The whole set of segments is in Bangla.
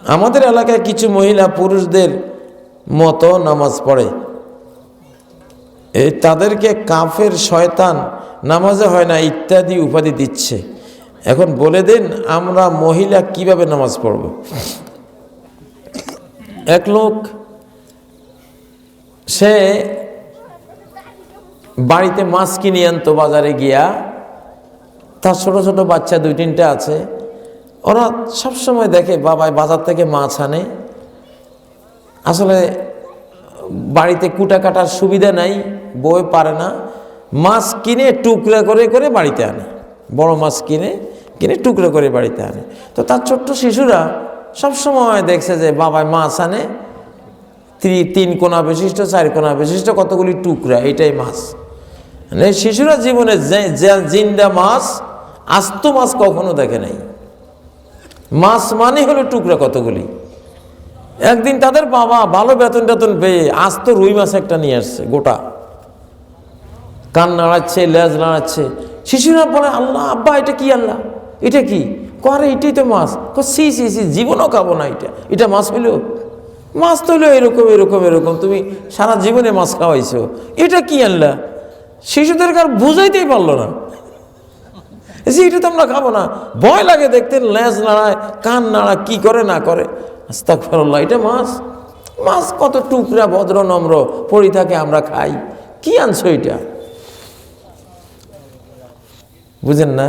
আমাদের এলাকায় কিছু মহিলা পুরুষদের মতো নামাজ পড়ে। এই তাদেরকে কাফের শয়তান নামাজে হয় না, ইত্যাদি উপাধি দিচ্ছে। এখন বলে দিন, আমরা মহিলা কীভাবে নামাজ পড়ব? এক লোক, সে বাড়িতে মাছ কিনে আনতো বাজারে গিয়া। তার ছোট ছোট বাচ্চা দুই তিনটা আছে। ওরা সবসময় দেখে বাবায় বাজার থেকে মাছ আনে। আসলে বাড়িতে কুটা কাটার সুবিধা নাই বই পারে না। মাছ কিনে টুকরা করে করে বাড়িতে আনে। বড় মাছ কিনে কিনে টুকরো করে বাড়িতে আনে। তো তার ছোট্ট শিশুরা সবসময় দেখছে যে বাবায় মাছ আনে। ত্রি, তিন কোনা বিশিষ্ট, চার কোনা বিশিষ্ট, কতগুলি টুকরা, এটাই মাছ। মানে শিশুরা জীবনে জিন্দা মাছ, আস্ত মাছ কখনো দেখে নাই। মাছ মানে হলো টুকরা কতগুলি? একদিন তাদের বাবা ভালো বেতন টেতন পেয়ে আজ তো রুই মাছ একটা নিয়ে আসছে, গোটা। কান নাড়াচ্ছে, লেজ নাড়াচ্ছে। শিশুরা বলে, আল্লাহ, আব্বা, এটা কি আল্লাহ? এটা কি? করে এটাই তো মাছ। সি সি সি জীবনও খাব না এটা। এটা মাছ হইল? মাছ তো হইল এরকম এরকম এরকম। তুমি সারা জীবনে মাছ খাওয়াইছো। এটা কি আনলা শিশুদেরকে আর বুঝাইতেই পারল না। যে এটা তো আমরা খাব না। ভয় লাগে দেখতে লেজ নাড়ায়, কান নাড়া কি করে না করে। আস্তাক এটা মাছ। মাছ কত টুকরা, ভদ্র, নম্র, পড়ি থাকে, আমরা খাই। কি আনছো এটা? বুঝেন না?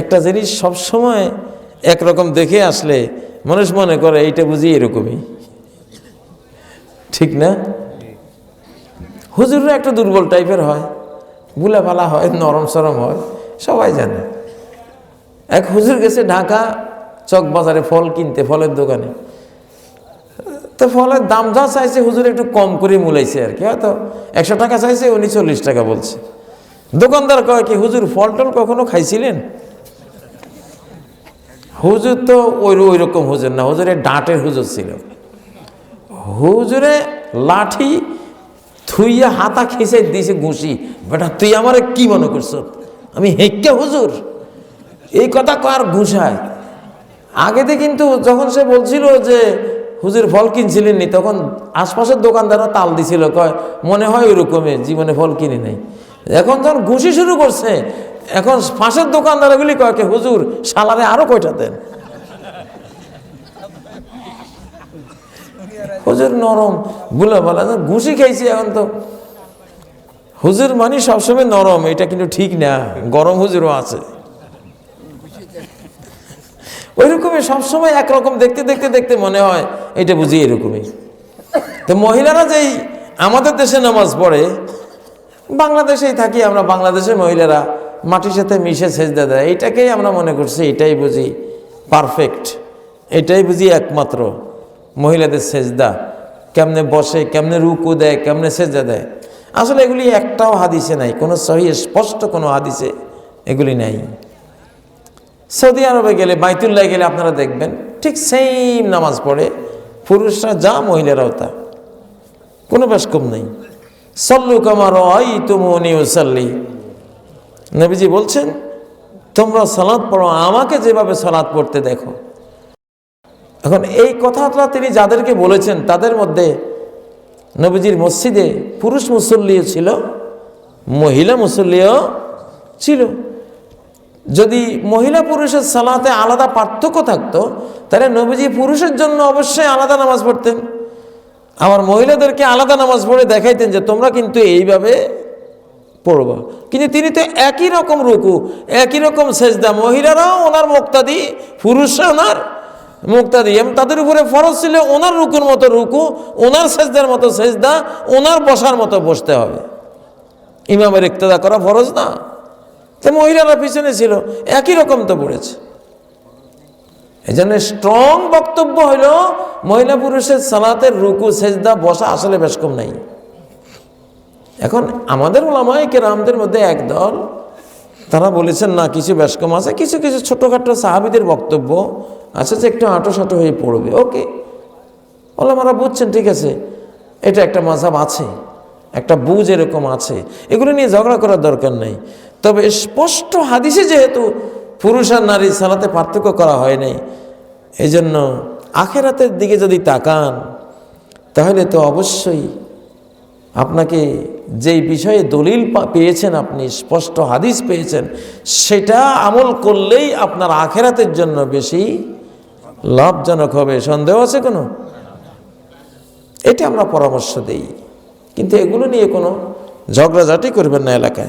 একটা জিনিস সবসময় একরকম দেখে আসলে মানুষ মনে করে, এইটা বুঝি এরকমই। ঠিক না? হুজুররা একটা দুর্বল টাইপের হয়। বুলা ভালা হয় নরম সরম হয়। সবাই জানে। এক হুজুর গেছে ঢাকা, চক বাজারে ফল কিনতে, ফলের দোকানে। তো ফলের দাম যা চাইছে হুজুর একটু কম করে মুলাইছে আর কি, হয়তো একশো টাকা চাইছে, উনি চল্লিশ টাকা বলছে। দোকানদার কয় কি, হুজুর ফল টল কখনো খাইছিলেন? হুজুর তো ওই ওই রকম হুজুর না, হুজুরে ডাঁটের হুজুর ছিল। হুজুরে লাঠি থুইয়া হাতা খেসে দিয়েছে ঘুষি। বেটা, তুই আমারে কি মনে করছ? আমি হেক্কে হুজুর। এই কথা কার ঘুষায় আগেতে কিন্তু যখন সে বলছিল যে, হুজুর, ফল কিনছিলেন নি তখন আশপাশের দোকানদাররা তাল দিছিল, কয়, মনে হয় ওইরকমই, জীবনে ফল কিনে নেই। এখন যখন ঘুষি শুরু করছে, এখন পাশের দোকানদারগুলি কয় কি, হুজুর সালারে আরও কয়টা দেন? হুজুর, নরম বুলা বলা ঘুষি খাইছি এখন তো। হুজুর মানে সবসময় নরম, এটা কিন্তু ঠিক না, গরম হুজুরও আছে। ওইরকমই সবসময় একরকম, দেখতে দেখতে দেখতে মনে হয় এটা বুঝি এরকমই। তো মহিলারা যেই আমাদের দেশে নামাজ পড়ে, বাংলাদেশেই থাকি আমরা, বাংলাদেশের মহিলারা মাটির সাথে মিশে সেজদা দেয়। এইটাকেই আমরা মনে করছি, এটাই বুঝি পারফেক্ট এটাই বুঝি একমাত্র মহিলাদের সেজদা। কেমনে বসে, কেমনে রুকু দেয়, কেমনে সেজদা দেয়। আসলে এগুলি একটাও হাদিসে নাই, কোনো সহি স্পষ্ট কোনো হাদিসে এগুলি নাই। সৌদি আরবে গেলে, বাইতুল্লাহ গেলে আপনারা দেখবেন, ঠিক সেম নামাজ পড়ে, পুরুষরা যা, মহিলারাও তা। কোনো কম নেই। সল্লু কামার আই তুমনি ওসাল্লি নবীজি বলছেন, তোমরা সালাদ পড়ো, আমাকে যেভাবে সালাদ পড়তে দেখো। এখন এই কথাটা তিনি যাদেরকে বলেছেন, তাদের মধ্যে নবীজির মসজিদে পুরুষ মুসল্লিও ছিল, মহিলা মুসল্লিও ছিল। যদি মহিলা পুরুষের সালাতে আলাদা পার্থক্য থাকতো, তাহলে নবীজি পুরুষের জন্য অবশ্যই আলাদা নামাজ পড়তেন। আবার মহিলাদেরকে আলাদা নামাজ পড়ে দেখাইতেন যে, তোমরা কিন্তু এইভাবে পড়বা। কিন্তু তিনি তো একই রকম রুকু, একই রকম সেজদা। মহিলারাও ওনার মুক্তাদি পুরুষরা ওনার মুক্তাদি এবং তাদের উপরে ফরজ ছিল ওনার রুকুর মতো রুকু, ওনার সেজদার মতো সেজদা, ওনার বসার মতো বসতে হবে। ইমামের ইক্তদা করা ফরজ না। তো মহিলারা পিছনে ছিল, একই রকম তো পড়েছে। এই জন্য স্ট্রং বক্তব্য হইল মহিলা পুরুষের সালাতের রুকু, সেজদা, বসা আসলে বেশ কম নাই। এখন আমাদের ওলামাই কেরামদের মধ্যে একদল তারা বলেছেন, না, কিছু বেশ কম আছে। কিছু কিছু ছোটোখাটো সাহাবিদের বক্তব্য আছে যে একটু আঁটো সাঁটো হয়ে পড়বে। ওকে। ওলামারা বুঝছেন, ঠিক আছে। এটা একটা মাঝাব আছে, একটা বুঝ এরকম আছে। এগুলো নিয়ে ঝগড়া করার দরকার নেই। তবে স্পষ্ট হাদিসে যেহেতু পুরুষ আর নারী সালাতে পার্থক্য করা হয় নাই এই জন্য আখেরাতের দিকে যদি তাকান, তাহলে তো অবশ্যই আপনাকে যেই বিষয়ে দলিল পেয়েছেন আপনি, স্পষ্ট হাদিস পেয়েছেন, সেটা আমল করলেই আপনার আখেরাতের জন্য বেশি লাভজনক হবে, সন্দেহ আছে কোনো? এটা আমরা পরামর্শ দিই। কিন্তু এগুলো নিয়ে কোনো ঝগড়াঝাটি করবেন না এলাকায়।